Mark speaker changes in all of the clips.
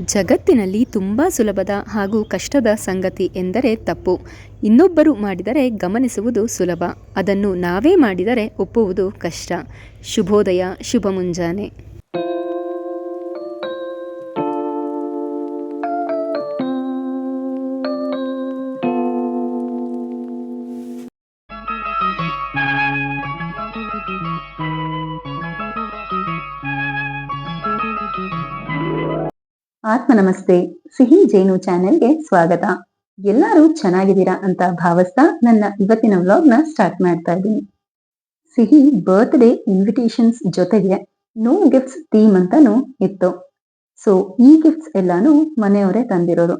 Speaker 1: ಜಗತ್ತಿನಲ್ಲಿ ತುಂಬ ಸುಲಭದ ಹಾಗೂ ಕಷ್ಟದ ಸಂಗತಿ ಎಂದರೆ ತಪ್ಪು. ಇನ್ನೊಬ್ಬರು ಮಾಡಿದರೆ ಗಮನಿಸುವುದು ಸುಲಭ. ಅದನ್ನು ನಾವೇ ಮಾಡಿದರೆ ಒಪ್ಪುವುದು ಕಷ್ಟ. ಶುಭೋದಯ, ಶುಭ ಮುಂಜಾನೆ.
Speaker 2: ಆತ್ಮ ನಮಸ್ತೆ ಸಿಹಿ ಜೇನು ಚಾನೆಲ್ಗೆ ಸ್ವಾಗತ. ಎಲ್ಲರೂ ಚೆನ್ನಾಗಿದ್ದೀರಾ ಅಂತ ಭಾವಿಸ್ತಾ ನನ್ನ ಇವತ್ತಿನ ವ್ಲಾಗ್ನ ಸ್ಟಾರ್ಟ್ ಮಾಡ್ತಾ ಇದ್ದೀನಿ. ಸಿಹಿ ಬರ್ತ್ಡೇ ಇನ್ವಿಟೇಷನ್ಸ್ ಜೊತೆಗೆ ನೋ ಗಿಫ್ಟ್ಸ್ ಥೀಮ್ ಅಂತಾನು ಇತ್ತು. ಸೊ, ಈ ಗಿಫ್ಟ್ಸ್ ಎಲ್ಲಾನು ಮನೆಯವರೇ ತಂದಿರೋದು.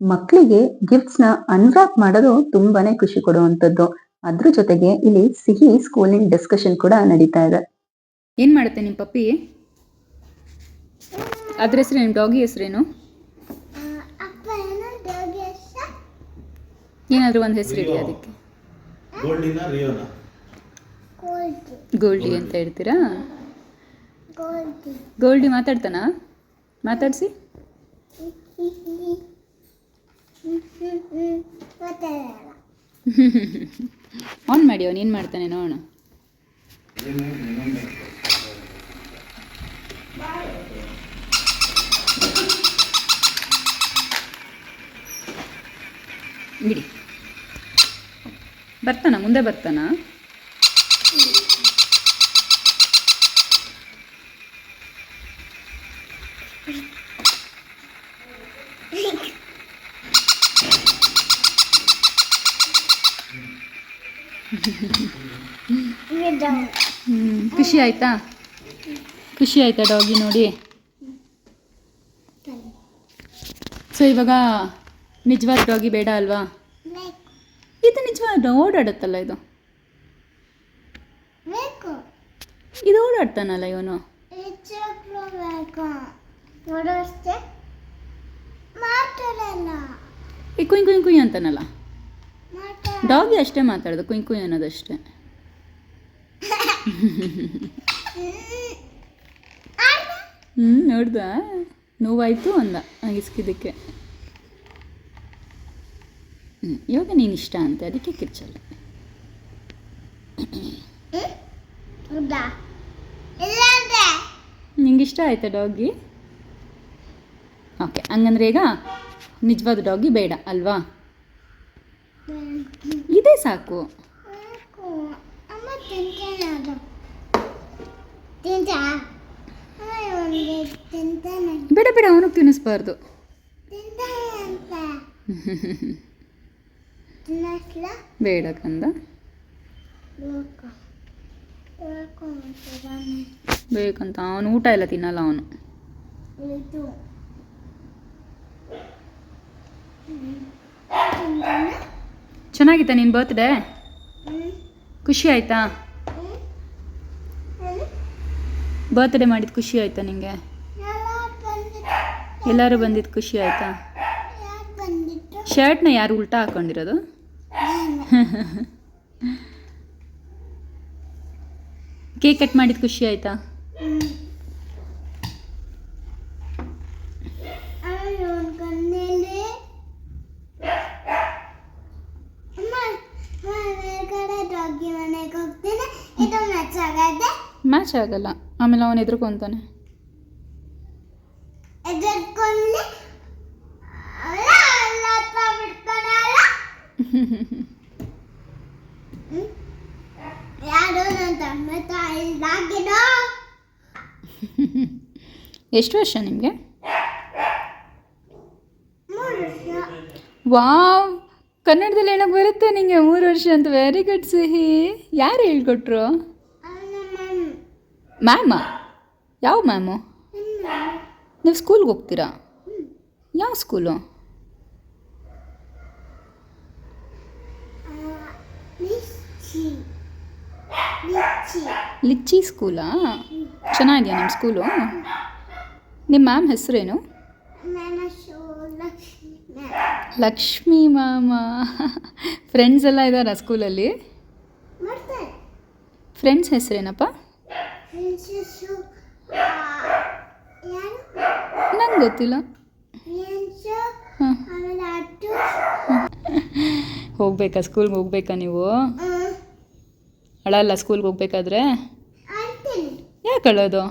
Speaker 2: ಮಕ್ಕಳಿಗೆ ಗಿಫ್ಟ್ಸ್ನ ಅನ್ರಾಪ್ ಮಾಡೋದು ತುಂಬಾನೇ ಖುಷಿ ಕೊಡುವಂಥದ್ದು. ಅದ್ರ ಜೊತೆಗೆ ಇಲ್ಲಿ ಸಿಹಿ ಸ್ಕೂಲಿನ ಡಿಸ್ಕಷನ್ ಕೂಡ ನಡೀತಾ ಇದೆ.
Speaker 1: ಏನ್ ಮಾಡುತ್ತೆ ನಿಮ್ಮ ಪಪ್ಪಿ? ಅದ್ರ ಹೆಸರು ನಿಮ್ಮ ಡಾಗಿ ಹೆಸರೇನು? ಏನಾದರೂ ಒಂದು ಹೆಸರು ಇದೆಯಾ ಅದಕ್ಕೆ.
Speaker 3: ಗೋಲ್ಡಿನ ರಿಯೋನಾ
Speaker 1: ಗೋಲ್ಡಿ ಅಂತ ಹೇಳ್ತೀರಾ? ಗೋಲ್ಡಿ ಮಾತಾಡ್ತಾನಾ? ಮಾತಾಡಿಸಿ. ಆನ್ ಮಾಡಿ ಅವನು ಏನು ಮಾಡ್ತಾನೆ ನೋಡೋಣ. ಬಿಡಿ. ಬರ್ತಾನ? ಮುಂದೆ ಬರ್ತಾನ? ಖುಷಿ ಆಯ್ತಾ? ಖುಷಿ ಆಯ್ತಾ ಡಾಗಿ ನೋಡಿ? ಸೊ ಇವಾಗ ನಿಜವಾದ ಡಾಗಿ ಬೇಡ ಅಲ್ವಾ? ಇದು ನಿಜವಾದ ಓಡಾಡುತ್ತಲ್ಲ ಇದು? ಇದು ಓಡಾಡ್ತಾನಲ್ಲ ಇವನು? ಈ ಕುಯ್ ಕುಯ್ ಕುಯ್ ಅಂತಾನಲ್ಲ? ಡಾಗಿ ಅಷ್ಟೇ ಮಾತಾಡೋದು ಕುಯ್ ಕುಯ್ ಅನ್ನೋದಷ್ಟೇ. ಹ್ಞೂ ನೋಡ್ದ? ನೋವಾಯಿತು ಅಂದ ಇಸ್ಕಿದ್ದಕ್ಕೆ ಇವಾಗ ನೀನು ಇಷ್ಟ ಅಂತ ಅದಕ್ಕೆ ಕಿರ್ಚಲ್ಲ. ನಿಂಗೆ ಇಷ್ಟ ಆಯ್ತಾ ಡಾಗಿ ಓಕೆ ಹಂಗಂದ್ರೆ ಈಗ ನಿಜವಾದ ಡಾಗಿ ಬೇಡ ಅಲ್ವಾ? ಇದೇ ಸಾಕು. ಬೇಡ ಬೇಡ ಅವನು ತಿನ್ನಿಸ್ಬಾರ್ದು. ಬೇಡ ಕಂದ. ಬೇಕಂತ ಅವನು ಊಟ ಎಲ್ಲ ತಿನ್ನಲ್ಲ ಅವನು. ಚೆನ್ನಾಗಿತ್ತ ನಿನ್ನ ಬರ್ತ್ಡೇ ಖುಷಿ ಆಯ್ತಾ? ಬರ್ತ್ಡೇ ಮಾಡಿದ ಖುಷಿ ಆಯ್ತಾ ನಿಂಗೆ? ಎಲ್ಲರೂ ಬಂದಿದ್ದು ಖುಷಿ ಆಯ್ತಾ? ಶರ್ಟ್ನ ಯಾರು ಉಲ್ಟಾ ಹಾಕೊಂಡಿರೋದು? ಕೇಕ್ ಕಟ್ ಮಾಡಿದ ಖುಷಿ ಆಯ್ತಾ? ಮ್ಯಾಚ್ ಆಗಲ್ಲ. ಆಮೇಲೆ ಅವನು ಎದುರ್ಕೊಂತಾನೆ
Speaker 4: ಎದುರ್ಕೊಂಡು ಅಲ್ಲ ಅಲ್ಲ ಹತ್ರ ಬಿಡ್ತಾನೆ ಅಲ್ಲ ಹ್ಮ್? ಯಾರು ನನ್ನ ತಮ್ಮ ತಾಯಿ ಇಲ್ದಾಗಿನೋ
Speaker 1: ಎಷ್ಟು ವರ್ಷ ನಿಮಗೆ? ವಾವ್ ಕನ್ನಡದಲ್ಲಿ ಏನಕ್ಕೆ ಬರುತ್ತೆ ನಿಮಗೆ ಮೂರು ವರ್ಷ ಅಂತ. ವೆರಿ ಗುಡ್ ಸಿಹಿ. ಯಾರು ಹೇಳ್ಕೊಟ್ರು? ಮ್ಯಾಮ. ಯಾವ ಮ್ಯಾಮು? ನೀವು ಸ್ಕೂಲ್ಗೆ ಹೋಗ್ತೀರಾ? ಯಾವ ಸ್ಕೂಲು
Speaker 4: ಲಿಚ್ಚಿ.
Speaker 1: ಸ್ಕೂಲಾ? ಚೆನ್ನಾಗಿದೆಯಾ ನಿಮ್ಮ ಸ್ಕೂಲು? ನಿಮ್ಮ ಮ್ಯಾಮ್ ಹೆಸರೇನು?
Speaker 4: ಲಕ್ಷ್ಮಿ
Speaker 1: ಮ್ಯಾಮ. ಫ್ರೆಂಡ್ಸ್ ಎಲ್ಲ ಇದ್ದಾರಾ ಸ್ಕೂಲಲ್ಲಿ? ಫ್ರೆಂಡ್ಸ್ ಹೆಸರೇನಪ್ಪ? ನಂಗೆ ಗೊತ್ತಿಲ್ಲ. ಹೋಗ್ಬೇಕಾ ಸ್ಕೂಲ್ಗೆ ಹೋಗ್ಬೇಕಾ ನೀವು. ಅಳಲ್ಲ ಸ್ಕೂಲ್ಗೆ ಹೋಗ್ಬೇಕಾದ್ರೆ? ಯಾಕೆ ಅಳೋದು?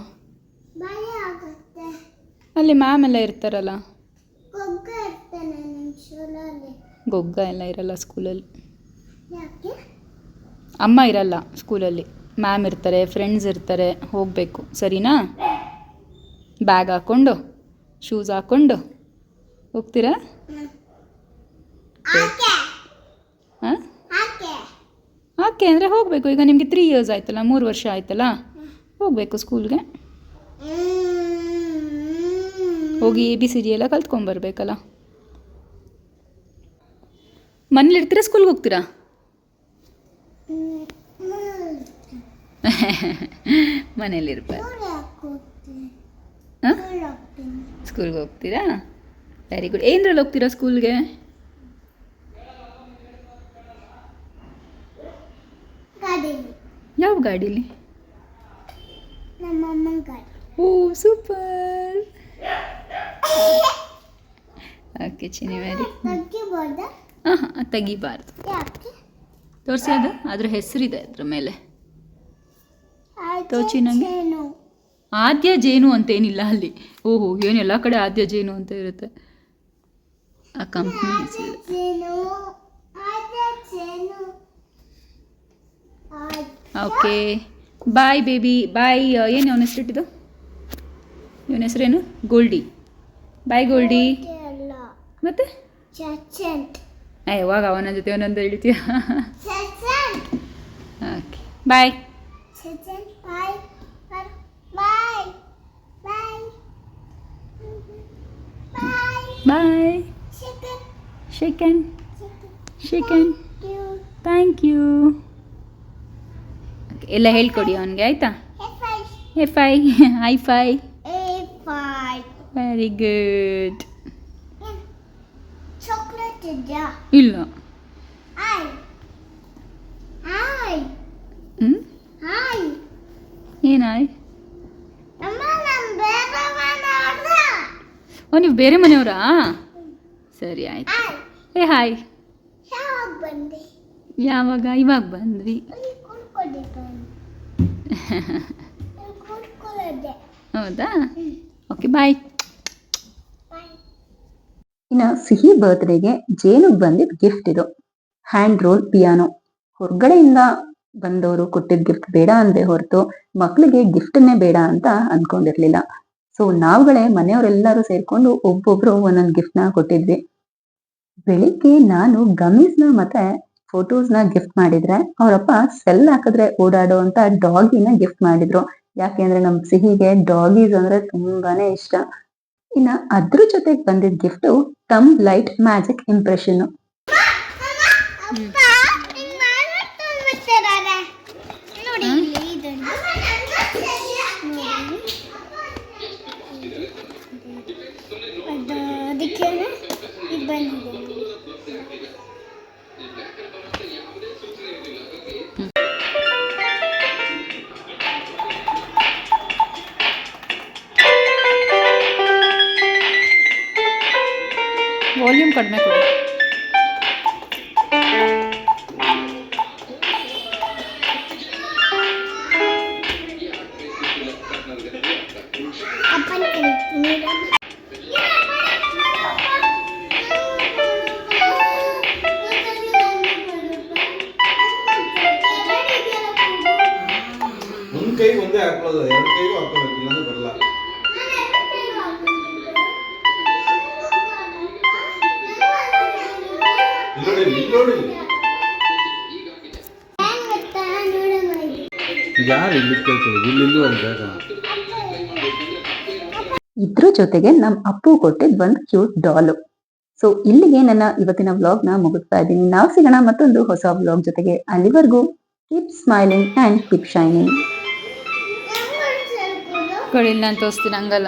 Speaker 1: ಅಲ್ಲಿ ಮ್ಯಾಮ್ ಎಲ್ಲ ಇರ್ತಾರಲ್ಲ?
Speaker 4: ಗೊಗ್ಗ
Speaker 1: ಎಲ್ಲ ಇರಲ್ಲ ಸ್ಕೂಲಲ್ಲಿ ಅಮ್ಮ ಇರಲ್ಲ ಸ್ಕೂಲಲ್ಲಿ ಮ್ಯಾಮ್ ಇರ್ತಾರೆ ಫ್ರೆಂಡ್ಸ್ ಇರ್ತಾರೆ ಹೋಗಬೇಕು. ಸರಿನಾ? ಬ್ಯಾಗ್ ಹಾಕ್ಕೊಂಡು ಶೂಸ್ ಹಾಕ್ಕೊಂಡು ಹೋಗ್ತೀರಾ? ಹಾಂ? ಓಕೆ ಅಂದರೆ ಹೋಗಬೇಕು. ಈಗ ನಿಮಗೆ ತ್ರೀ ಇಯರ್ಸ್ ಆಯ್ತಲ್ಲ ಮೂರು ವರ್ಷ ಆಯ್ತಲ್ಲ ಹೋಗಬೇಕು ಸ್ಕೂಲ್ಗೆ ಹೋಗಿ ಎ ಬಿ ಸಿ ಡಿ ಎಲ್ಲ ಕಲ್ತ್ಕೊಂಬರ್ಬೇಕಲ್ಲ ಮನೇಲಿ ಇರ್ತೀರಾ ಸ್ಕೂಲ್ಗೆ ಹೋಗ್ತೀರಾ? ಮನೇಲಿರ್ಬ ಹಾಂ? ಸ್ಕೂಲ್ಗೆ ಹೋಗ್ತೀರಾ? ವೆರಿ ಗುಡ್ ಏನ್ರಲ್ಲಿ ಹೋಗ್ತೀರಾ ಸ್ಕೂಲ್ಗೆ
Speaker 4: ಗಾಡಿಲಿ
Speaker 1: ಯಾವ ಗಾಡಿಲಿ?
Speaker 4: ನಮ್ಮ ಅಮ್ಮನ ಗಾಡಿ.
Speaker 1: Oh super. ಓಕೆ ಚಿನಿ ವೆರಿ
Speaker 4: ತೆಗಿಬೋದ?
Speaker 1: ಹಾಂ ಹಾಂ ತೆಗಿಬಾರ್ದು.
Speaker 4: ಯಾಕೆ?
Speaker 1: ತೋರಿಸಿ ಅದು ಅದ್ರ ಹೆಸರಿದೆ ಅದ್ರ ಮೇಲೆ. ತೋಚಿ ನಂಗೆ?
Speaker 4: ಜೇನು.
Speaker 1: ಆದ್ಯ ಜೇನು ಅಂತೇನಿಲ್ಲ ಅಲ್ಲಿ. ಓಹೋ ಏನು ಎಲ್ಲ ಕಡೆ ಆದ್ಯ ಜೇನು ಅಂತ ಇರುತ್ತೆ. ಆ ಕಂಪ್ನಿ
Speaker 4: ಹೆಸರು
Speaker 1: ಓಕೆ ಬಾಯ್ ಬೇಬಿ ಬಾಯ್ ಏನು ಅವನ ಹೆಸರಿಟ್ಟಿದ್ದು ಇವನ ಹೆಸರೇನು? ಗೋಲ್ಡಿ. Bye
Speaker 4: Goldie.
Speaker 1: ಮತ್ತೆ? ಯಾವಾಗ ಅವನ ಜೊತೆ ಒಂದೊಂದು ಹೇಳ್ತೀಯ?
Speaker 4: Okay
Speaker 1: bye
Speaker 4: bye shake hand shake hand
Speaker 1: thank you ಎಲ್ಲ ಹೇಳ್ಕೊಡಿ ಅವನಿಗೆ ಆಯಿತಾ?
Speaker 4: ಎ ಫೈ
Speaker 1: ಹೈ ಫೈ ಐ ಫೈ
Speaker 4: ಎ
Speaker 1: ವೆರಿ ಗುಡ್ ಇಲ್ಲ. ಏನಾಯ್ ಓ ನೀವು ಬೇರೆ ಮನೆಯವರಾ? ಸರಿ ಆಯ್ತು. ಏ ಹಾಯ್
Speaker 4: ಯಾವಾಗ
Speaker 1: ಇವಾಗ ಬಂದ್ರಿ ಹೌದಾ? ಓಕೆ ಬಾಯ್
Speaker 2: ಇನ್ನು ಸಿಹಿ ಬರ್ತ್ಡೇಗೆ ಜೇನುಗ್ ಬಂದಿದ್ ಗಿಫ್ಟ್ ಇದು. ಹ್ಯಾಂಡ್ ರೋಲ್ ಪಿಯಾನೋ ಹೊರಗಡೆಯಿಂದ ಬಂದವರು ಕೊಟ್ಟಿದ್ ಗಿಫ್ಟ್ ಬೇಡ ಅಂದೆ ಹೊರತು ಮಕ್ಳಿಗೆ ಗಿಫ್ಟ್ನೇ ಬೇಡ ಅಂತ ಅನ್ಕೊಂಡಿರ್ಲಿಲ್ಲ. ಸೊ ನಾವುಗಳೇ ಮನೆಯವರೆಲ್ಲರೂ ಸೇರ್ಕೊಂಡು ಒಬ್ಬೊಬ್ರು ಒಂದೊಂದು ಗಿಫ್ಟ್ನ ಕೊಟ್ಟಿದ್ವಿ. ಬೆಳಿಗ್ಗೆ ನಾನು ಗಮೀಸ್ನ ಮತ್ತೆ ಫೋಟೋಸ್ನ ಗಿಫ್ಟ್ ಮಾಡಿದ್ರೆ, ಅವರಪ್ಪ ಸೆಲ್ ಹಾಕಿದ್ರೆ ಓಡಾಡೋ ಅಂತ ಡಾಗಿನ ಗಿಫ್ಟ್ ಮಾಡಿದ್ರು. ಯಾಕೆಂದ್ರೆ ನಮ್ ಸಿಹಿಗೆ ಡಾಗೀಸ್ ಅಂದ್ರೆ ತುಂಬಾನೇ ಇಷ್ಟ. ಇನ್ನ ಅದ್ರ ಜೊತೆಗೆ ಬಂದಿದ್ ಗಿಫ್ಟ್ ಟಮ್ ಲೈಟ್ ಮ್ಯಾಜಿಕ್ ಇಂಪ್ರೆಷನ್
Speaker 1: ಕಡಿಮೆ ಕೊಡಿ
Speaker 4: ಅಪ್ಪನ ಕರೀತೀನಿ
Speaker 3: ಒಂದ್ ಕೈಗೆ ಒಂದೇ ಹಾಕೊಳ್ಳೋದು ಎರಡು ಕೈಗೂ ಯಾರು ಇಲ್ಲಿ ಇಲ್ಲಿಂದು ಅಂದಾಗ
Speaker 2: ಇದ್ರ ಜೊತೆಗೆ ನಮ್ ಅಪ್ಪು ಕೊಟ್ಟಿದ್ ಒಂದ್ ಕ್ಯೂಟ್ ಡಾಲು ಸೊ ಇಲ್ಲಿಗೆ ನನ್ನ ಇವತ್ತಿನ ವ್ಲಾಗ್ನ ಮುಗಿಸ್ತಾ ಇದ್ದೀನಿ. ನಾವು ಸಿಗೋಣ ಮತ್ತೊಂದು ಹೊಸ ವ್ಲಾಗ್ ಜೊತೆಗೆ. ಅಲ್ಲಿವರೆಗೂ keep smiling and keep shining
Speaker 1: ಕೊಡಿ ನಾನು ತೋರಿಸ್ತೀನಿ ಹಂಗಲ್ಲ.